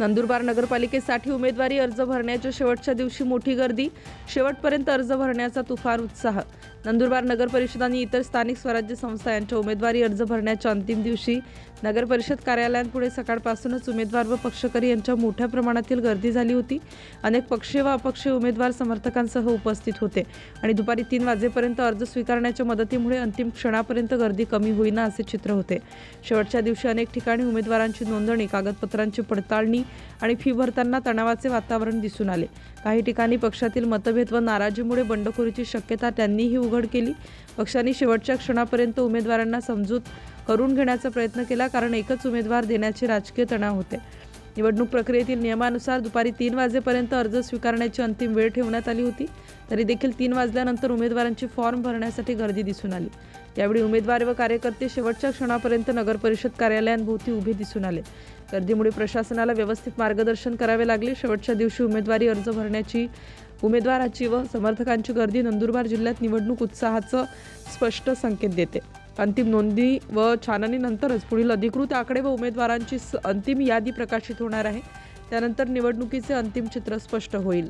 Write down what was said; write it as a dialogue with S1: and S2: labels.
S1: नंदुरबार नगरपालिकेसाठी उमेदवारी अर्ज भरण्याच्या शेवटच्या दिवशी मोठी गर्दी. शेवटपर्यंत अर्ज भरण्याचा तुफान उत्साह. नंदुरबार नगर परिषद आणि इतर स्थानिक स्वराज्य संस्था यांच्या उमेदवारी अर्ज भरण्याच्या अंतिम दिवशी नगर परिषद कार्यालयांपुढे सकाळपासूनच उमेदवार व पक्षकरी यांच्या मोठ्या प्रमाणातील गर्दी झाली होती. अनेक पक्षीय व अपक्षीय उमेदवार समर्थकांसह उपस्थित होते आणि दुपारी तीन वाजेपर्यंत अर्ज स्वीकारण्याच्या मदतीमुळे अंतिम क्षणापर्यंत गर्दी कमी होईना असे चित्र होते. शेवटच्या दिवशी अनेक ठिकाणी उमेदवारांची नोंदणी कागदपत्रांची पडताळणी आणि फी भरताना तणावाचे वातावरण दिसून आले. काही ठिकाणी पक्षातील मतभेद व नाराजीमुळे बंडखोरीची शक्यता त्यांनीही उघड केली. पक्षांनी शेवटच्या क्षणापर्यंत उमेदवारांना समजूत करून घेण्याचा प्रयत्न केला कारण एकच उमेदवार देण्याचे राजकीय तणाव होते. निवडणूक प्रक्रियेतील नियमानुसार दुपारी तीन वाजेपर्यंत अर्ज स्वीकारण्याची अंतिम वेळ ठेवण्यात आली होती. तरी देखील तीन वाजल्यानंतर उमेदवारांची फॉर्म भरण्यासाठी गर्दी दिसून आली. यावेळी उमेदवार व कार्यकर्ते शेवटच्या क्षणापर्यंत नगरपरिषद कार्यालयांभोवती उभे दिसून आले. गर्दीमुळे प्रशासनाला व्यवस्थित मार्गदर्शन करावे लागले. शेवटच्या दिवशी उमेदवारी अर्ज भरण्याची उमेदवाराची व समर्थकांची गर्दी नंदुरबार जिल्ह्यात निवडणूक उत्साहाचं स्पष्ट संकेत देते. अंतिम नोंदणी व छाननीनंतरच पुढील अधिकृत आकडे व उमेदवारांची अंतिम यादी प्रकाशित होणार आहे. त्यानंतर निवडणुकीचे अंतिम चित्र स्पष्ट होईल.